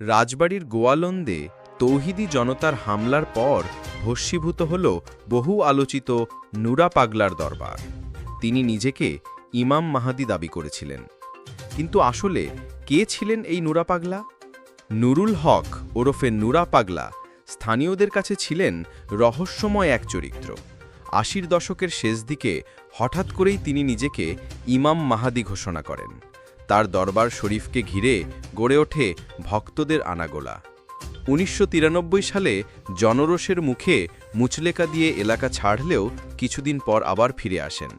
রাজবাড়ির গোয়ালন্দে তৌহিদি জনতার হামলার পর ভস্মীভূত হল বহু আলোচিত নুরা পাগলার দরবার। তিনি নিজেকে ইমাম মাহাদি দাবি করেছিলেন। কিন্তু আসলে কে ছিলেন এই নুরা পাগলা? নুরুল হক ওরফে নুরা পাগলা স্থানীয়দের কাছে ছিলেন রহস্যময় এক চরিত্র। আশির দশকের শেষ দিকে হঠাৎ করেই তিনি নিজেকে ইমাম মাহাদি ঘোষণা করেন। তার দরবার শরীফকে ঘিরে গড়ে ওঠে ভক্তদের আনাগোলা। উনিশশো তিরানব্বই সালে জনরোষের মুখে মুচলেকা দিয়ে এলাকা ছাড়লেও কিছুদিন পর আবার ফিরে আসেন।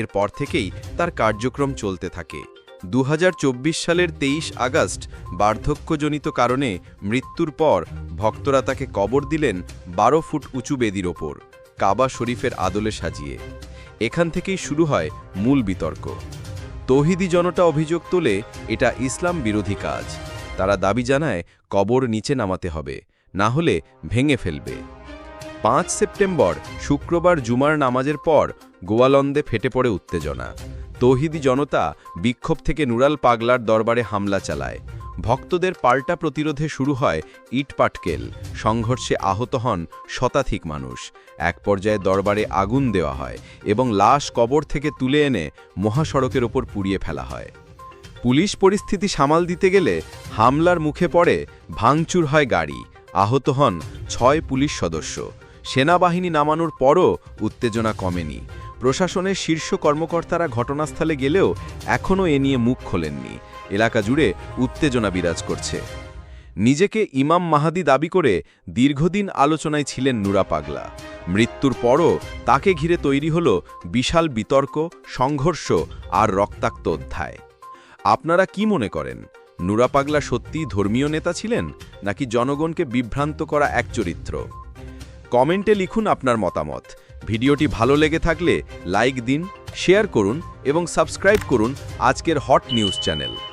এরপর থেকেই তার কার্যক্রম চলতে থাকে। দু হাজার চব্বিশ সালের তেইশ আগস্ট বার্ধক্যজনিত কারণে মৃত্যুর পর ভক্তরা তাকে কবর দিলেন বারো ফুট উঁচু বেদির ওপর, কাবা শরীফের আদলে সাজিয়ে। এখান থেকেই শুরু হয় মূল বিতর্ক। তৌহিদি জনতা অভিযোগ তোলে এটা ইসলাম বিরোধী কাজ। তারা দাবি জানায়, কবর নিচে নামাতে হবে, না হলে ভেঙে ফেলবে। পাঁচ সেপ্টেম্বর, শুক্রবার জুমার নামাজের পর গোয়ালন্দে ফেটে পড়ে উত্তেজনা। তৌহিদি জনতা বিক্ষোভ থেকে নুরাল পাগলার দরবারে হামলা চালায়। ভক্তদের পাল্টা প্রতিরোধে শুরু হয় ইটপাটকেল সংঘর্ষে আহত হন শতাধিক মানুষ। এক পর্যায়ে দরবারে আগুন দেওয়া হয় এবং লাশ কবর থেকে তুলে এনে মহাসড়কের ওপর পুড়িয়ে ফেলা হয়। পুলিশ পরিস্থিতি সামাল দিতে গেলে হামলার মুখে পড়ে ভাঙচুর হয় গাড়ি। আহত হন ছয় পুলিশ সদস্য। সেনাবাহিনী নামানোর পরও উত্তেজনা কমেনি। প্রশাসনের শীর্ষ কর্মকর্তারা ঘটনাস্থলে গেলেও এখনও এ নিয়ে মুখ খোলেননি। এলাকা জুড়ে উত্তেজনা বিরাজ করছে। নিজেকে ইমাম মাহাদি দাবি করে দীর্ঘদিন আলোচনায় ছিলেন নুরা পাগলা। মৃত্যুর পরও তাকে ঘিরে তৈরি হল বিশাল বিতর্ক, সংঘর্ষ আর রক্তাক্ত অধ্যায়। আপনারা কি মনে করেন, নুরা পাগলা সত্যি ধর্মীয় নেতা ছিলেন, নাকি জনগণকে বিভ্রান্ত করা এক চরিত্র? কমেন্টে লিখুন আপনার মতামত। ভিডিওটি ভালো লেগে থাকলে লাইক দিন, শেয়ার করুন এবং সাবস্ক্রাইব করুন আজকের হট নিউজ চ্যানেল।